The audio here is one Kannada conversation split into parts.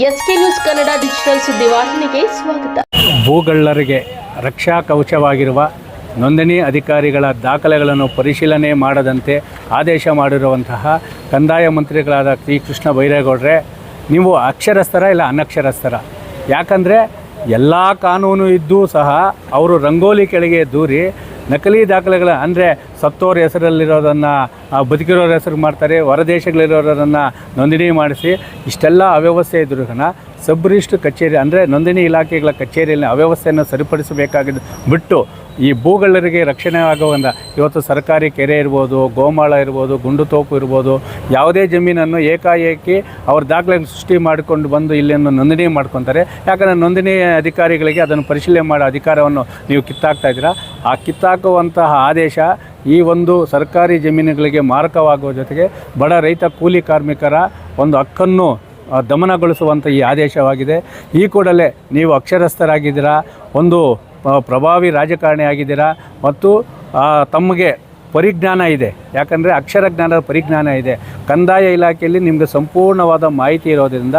ಎಸ್ಕೆ ನ್ಯೂಸ್ ಕನ್ನಡ ಡಿಜಿಟಲ್ ಸುದ್ದಿವಾಹಿನಿಗೆ ಸ್ವಾಗತ. ಭೂಗಳ್ಳರಿಗೆ ರಕ್ಷಾ ಕವಚವಾಗಿರುವ ನೋಂದಣಿ ಅಧಿಕಾರಿಗಳ ದಾಖಲೆಗಳನ್ನು ಪರಿಶೀಲನೆ ಮಾಡದಂತೆ ಆದೇಶ ಮಾಡಿರುವಂತಹ ಕಂದಾಯ ಮಂತ್ರಿಗಳಾದ ಶ್ರೀ ಕೃಷ್ಣ ಬೈರೇಗೌಡ್ರೆ, ನೀವು ಅಕ್ಷರಸ್ಥರ ಇಲ್ಲ ಅನಕ್ಷರಸ್ಥರ? ಯಾಕಂದರೆ ಎಲ್ಲ ಕಾನೂನು ಇದ್ದೂ ಸಹ ಅವರು ರಂಗೋಲಿ ಕೆಳಗೆ ದೂರಿ ನಕಲಿ ದಾಖಲೆಗಳ ಅಂದರೆ ಸತ್ತೋರ ಹೆಸರಲ್ಲಿರೋದನ್ನು ಬದುಕಿರೋರ ಹೆಸರು ಮಾಡ್ತಾರೆ, ಹೊರದೇಶಗಳಿರೋರನ್ನು ನೋಂದಣಿ ಮಾಡಿಸಿ ಇಷ್ಟೆಲ್ಲ ಅವ್ಯವಸ್ಥೆ ಇದ್ರೂ ಕಣ ಸಬ್ ರಿಜಿಸ್ಟ್ರ್ ಕಚೇರಿ ಅಂದರೆ ನೋಂದಣಿ ಇಲಾಖೆಗಳ ಕಚೇರಿಯಲ್ಲಿ ಅವ್ಯವಸ್ಥೆಯನ್ನು ಸರಿಪಡಿಸಬೇಕಾಗಿದ್ದು ಬಿಟ್ಟು ಈ ಭೂಗಳರಿಗೆ ರಕ್ಷಣೆ ಆಗುವಂಥ ಇವತ್ತು ಸರ್ಕಾರಿ ಕೆರೆ ಇರ್ಬೋದು, ಗೋಮಾಳ ಇರ್ಬೋದು, ಗುಂಡು ತೋಪು ಇರ್ಬೋದು, ಯಾವುದೇ ಜಮೀನನ್ನು ಏಕಾಏಕಿ ಅವ್ರ ದಾಖಲೆ ಸೃಷ್ಟಿ ಮಾಡಿಕೊಂಡು ಬಂದು ಇಲ್ಲಿಯನ್ನು ನೋಂದಣಿ ಮಾಡ್ಕೊತಾರೆ. ಯಾಕಂದರೆ ನೋಂದಣಿ ಅಧಿಕಾರಿಗಳಿಗೆ ಅದನ್ನು ಪರಿಶೀಲನೆ ಮಾಡೋ ಅಧಿಕಾರವನ್ನು ನೀವು ಕಿತ್ತಾಕ್ತಾ ಇದ್ದೀರಾ. ಆ ಕಿತ್ತಾಕುವಂತಹ ಆದೇಶ ಈ ಒಂದು ಸರ್ಕಾರಿ ಜಮೀನುಗಳಿಗೆ ಮಾರಕವಾಗುವ ಜೊತೆಗೆ ಬಡ ರೈತ ಕೂಲಿ ಕಾರ್ಮಿಕರ ಒಂದು ಹಕ್ಕನ್ನು ದಮನಗೊಳಿಸುವಂಥ ಈ ಆದೇಶವಾಗಿದೆ. ಈ ಕೂಡಲೇ ನೀವು ಅಕ್ಷರಸ್ಥರಾಗಿದ್ದೀರಾ. ಒಂದು ಪ್ರಭಾವಿ ರಾಜಕಾರಣಿ ಆಗಿದ್ದೀರಾ ಮತ್ತು ತಮಗೆ ಪರಿಜ್ಞಾನ ಇದೆ. ಯಾಕಂದರೆ ಅಕ್ಷರ ಜ್ಞಾನದ ಪರಿಜ್ಞಾನ ಇದೆ. ಕಂದಾಯ ಇಲಾಖೆಯಲ್ಲಿ ನಿಮಗೆ ಸಂಪೂರ್ಣವಾದ ಮಾಹಿತಿ ಇರೋದರಿಂದ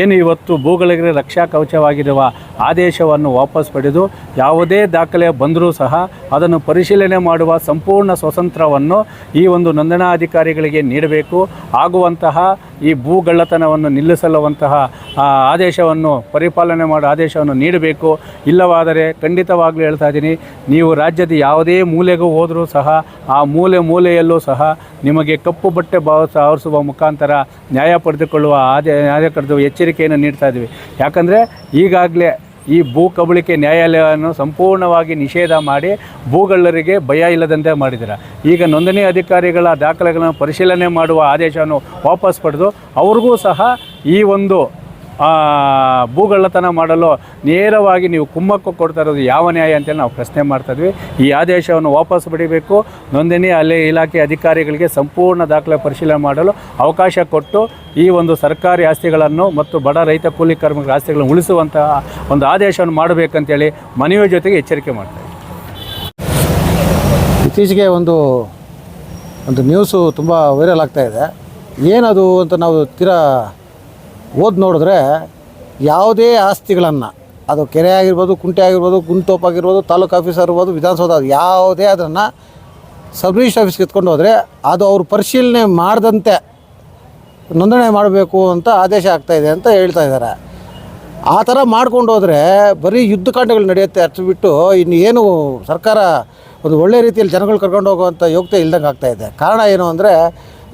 ಏನು ಇವತ್ತು ಭೂಗಳಿಗೆ ರಕ್ಷಾ ಕವಚವಾಗಿರುವ ಆದೇಶವನ್ನು ವಾಪಸ್ ಪಡೆದು ಯಾವುದೇ ದಾಖಲೆ ಬಂದರೂ ಸಹ ಅದನ್ನು ಪರಿಶೀಲನೆ ಮಾಡುವ ಸಂಪೂರ್ಣ ಸ್ವತಂತ್ರವನ್ನು ಈ ಒಂದು ನೋಂದಣಾಧಿಕಾರಿಗಳಿಗೆ ನೀಡಬೇಕು. ಆಗುವಂತಹ ಈ ಭೂಗಳ್ಳತನವನ್ನು ನಿಲ್ಲಿಸಲುವಂತಹ ಆದೇಶವನ್ನು, ಪರಿಪಾಲನೆ ಮಾಡೋ ಆದೇಶವನ್ನು ನೀಡಬೇಕು. ಇಲ್ಲವಾದರೆ ಖಂಡಿತವಾಗ್ಲೂ ಹೇಳ್ತಾ ಇದ್ದೀನಿ, ನೀವು ರಾಜ್ಯದ ಯಾವುದೇ ಮೂಲೆಗೂ ಹೋದರೂ ಸಹ, ಆ ಮೂಲೆ ಮೂಲೆಯಲ್ಲೂ ಸಹ ನಿಮಗೆ ಕಪ್ಪು ಬಟ್ಟೆ ಭಾವ ಆವರಿಸುವ ಮುಖಾಂತರ ನ್ಯಾಯ ಪಡೆದುಕೊಳ್ಳುವ ಆದೇ ನ್ಯಾಯ ಕಡಿದು ಎಚ್ಚರಿಕೆಯನ್ನು ನೀಡ್ತಾ ಇದ್ದೀವಿ. ಯಾಕಂದರೆ ಈಗಾಗಲೇ ಈ ಭೂ ಕಬಳಿಕೆ ನ್ಯಾಯಾಲಯವನ್ನು ಸಂಪೂರ್ಣವಾಗಿ ನಿಷೇಧ ಮಾಡಿ ಭೂಗಳ್ಳರಿಗೆ ಭಯ ಇಲ್ಲದಂತೆ ಮಾಡಿದ್ದಾರೆ ಈಗ ನೋಂದಣಿ ಅಧಿಕಾರಿಗಳ ದಾಖಲೆಗಳನ್ನು ಪರಿಶೀಲನೆ ಮಾಡುವ ಆದೇಶವನ್ನು ವಾಪಸ್ ಪಡೆದು ಅವ್ರಿಗೂ ಸಹ ಈ ಒಂದು ಭೂಗಳ್ಳತನ ಮಾಡಲು ನೇರವಾಗಿ ನೀವು ಕುಮ್ಮಕ್ಕು ಕೊಡ್ತಾ ಇರೋದು ಯಾವ ನ್ಯಾಯ ಅಂತೇಳಿ ನಾವು ಪ್ರಶ್ನೆ ಮಾಡ್ತಿದ್ವಿ ಈ ಆದೇಶವನ್ನು ವಾಪಸ್ ಪಡಿಬೇಕು. ನೋಂದಣಿ ಅಲ್ಲಿ ಇಲಾಖೆ ಅಧಿಕಾರಿಗಳಿಗೆ ಸಂಪೂರ್ಣ ದಾಖಲೆ ಪರಿಶೀಲನೆ ಮಾಡಲು ಅವಕಾಶ ಕೊಟ್ಟು ಈ ಒಂದು ಸರ್ಕಾರಿ ಆಸ್ತಿಗಳನ್ನು ಮತ್ತು ಬಡ ರೈತ ಕೂಲಿ ಕಾರ್ಮಿಕರ ಆಸ್ತಿಗಳನ್ನು ಉಳಿಸುವಂತಹ ಒಂದು ಆದೇಶವನ್ನು ಮಾಡಬೇಕಂತೇಳಿ ಮನವಿಯ ಜೊತೆಗೆ ಎಚ್ಚರಿಕೆ ಮಾಡ್ತಾ ಇದ್ದೀವಿ ಇತ್ತೀಚೆಗೆ ಒಂದು ಒಂದು ನ್ಯೂಸು ತುಂಬ ವೈರಲ್ ಆಗ್ತಾ ಇದೆ. ಏನದು ಅಂತ ನಾವು ತೀರಾ ಓದಿ ನೋಡಿದ್ರೆ ಯಾವುದೇ ಆಸ್ತಿಗಳನ್ನು, ಅದು ಕೆರೆ ಆಗಿರ್ಬೋದು, ಕುಂಟೆ ಆಗಿರ್ಬೋದು ಗುಂಟೋಪ್ ಆಗಿರ್ಬೋದು, ತಾಲೂಕು ಆಫೀಸ್ ಇರ್ಬೋದು, ವಿಧಾನಸೌಧ, ಅದು ಯಾವುದೇ ಅದನ್ನು ಸಬ್ ರಿಜಿಸ್ಟ್ರ್ ಆಫೀಸ್ಗೆ ಎತ್ಕೊಂಡು ಹೋದರೆ ಅದು ಅವರು ಪರಿಶೀಲನೆ ಮಾಡದಂತೆ ನೋಂದಣಿ ಮಾಡಬೇಕು ಅಂತ ಆದೇಶ ಆಗ್ತಾ ಇದೆ ಅಂತ ಹೇಳ್ತಾ ಇದ್ದಾರೆ. ಆ ಥರ ಮಾಡ್ಕೊಂಡು ಹೋದರೆ ಬರೀ ಯುದ್ಧಕಾಂಡಗಳು ನಡೆಯುತ್ತೆ ಅಷ್ಟು ಬಿಟ್ಟು ಇನ್ನು ಏನು ಸರ್ಕಾರ ಒಂದು ಒಳ್ಳೆ ರೀತಿಯಲ್ಲಿ ಜನಗಳು ಕರ್ಕೊಂಡು ಹೋಗುವಂಥ ಯೋಗ್ಯತೆ ಇಲ್ದಂಗೆ ಆಗ್ತಾ ಇದೆ. ಕಾರಣ ಏನು ಅಂದರೆ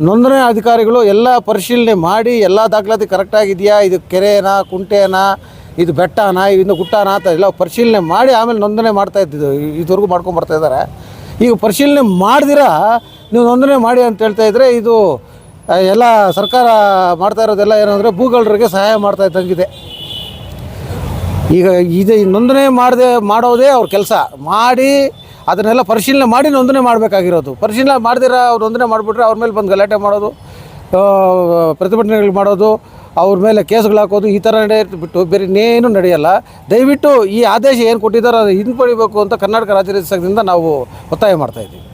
ನೋಂದಣಿ ಅಧಿಕಾರಿಗಳು ಎಲ್ಲ ಪರಿಶೀಲನೆ ಮಾಡಿ ಎಲ್ಲ ದಾಖಲಾತಿ ಕರೆಕ್ಟಾಗಿದೆಯಾ ಇದು ಕೆರೆನಾ, ಕುಂಟೆನಾ? ಇದು ಬೆಟ್ಟನಾ? ಇದು ಗುಟ್ಟನಾ ಅಂತ ಎಲ್ಲ ಪರಿಶೀಲನೆ ಮಾಡಿ ಆಮೇಲೆ ನೋಂದಣಿ ಮಾಡ್ತಾ ಇದ್ದಿದ್ದು. ಇದುವರೆಗೂ ಮಾಡ್ಕೊಂಡು ಬರ್ತಾ ಇದ್ದಾರೆ. ಈಗ ಪರಿಶೀಲನೆ ಮಾಡ್ದಿರ? ನೀವು ನೋಂದಣಿ ಮಾಡಿ ಅಂತ ಹೇಳ್ತಾ ಇದ್ದರೆ ಇದು ಎಲ್ಲ ಸರ್ಕಾರ ಮಾಡ್ತಾ ಇರೋದೆಲ್ಲ ಏನಂದರೆ ಭೂಗಳರಿಗೆ ಸಹಾಯ ಮಾಡ್ತಾ ಇದ್ದಂಗಿದೆ. ಈಗ ಇದು ನೋಂದಣಿ ಮಾಡದೆ ಮಾಡೋದೇ ಅವ್ರ ಕೆಲಸ. ಮಾಡಿ ಅದನ್ನೆಲ್ಲ ಪರಿಶೀಲನೆ ಮಾಡಿ ನೋಂದಣಿ ಮಾಡಬೇಕಾಗಿರೋದು. ಪರಿಶೀಲನೆ ಮಾಡಿದ್ರೆ ಅವ್ರು ನೋಂದಣಿ ಮಾಡಿಬಿಟ್ರೆ ಅವ್ರ ಮೇಲೆ ಬಂದು ಗಲಾಟೆ ಮಾಡೋದು ಪ್ರತಿಭಟನೆಗಳು ಮಾಡೋದು, ಅವ್ರ ಮೇಲೆ ಕೇಸ್ಗಳು ಹಾಕೋದು, ಈ ಥರ ನಡೆಯುತ್ತೆ ಬಿಟ್ಟು ಬೇರೆ ಇನ್ನೇನು ನಡೆಯಲ್ಲ. ದಯವಿಟ್ಟು ಈ ಆದೇಶ ಏನು ಕೊಟ್ಟಿದ್ದಾರೆ ಅದು ಹಿಂಪಡಿಬೇಕು ಅಂತ ಕರ್ನಾಟಕ ರಾಜ್ಯ ಸಂಘದಿಂದ ನಾವು ಒತ್ತಾಯ ಮಾಡ್ತಾಯಿದ್ದೀವಿ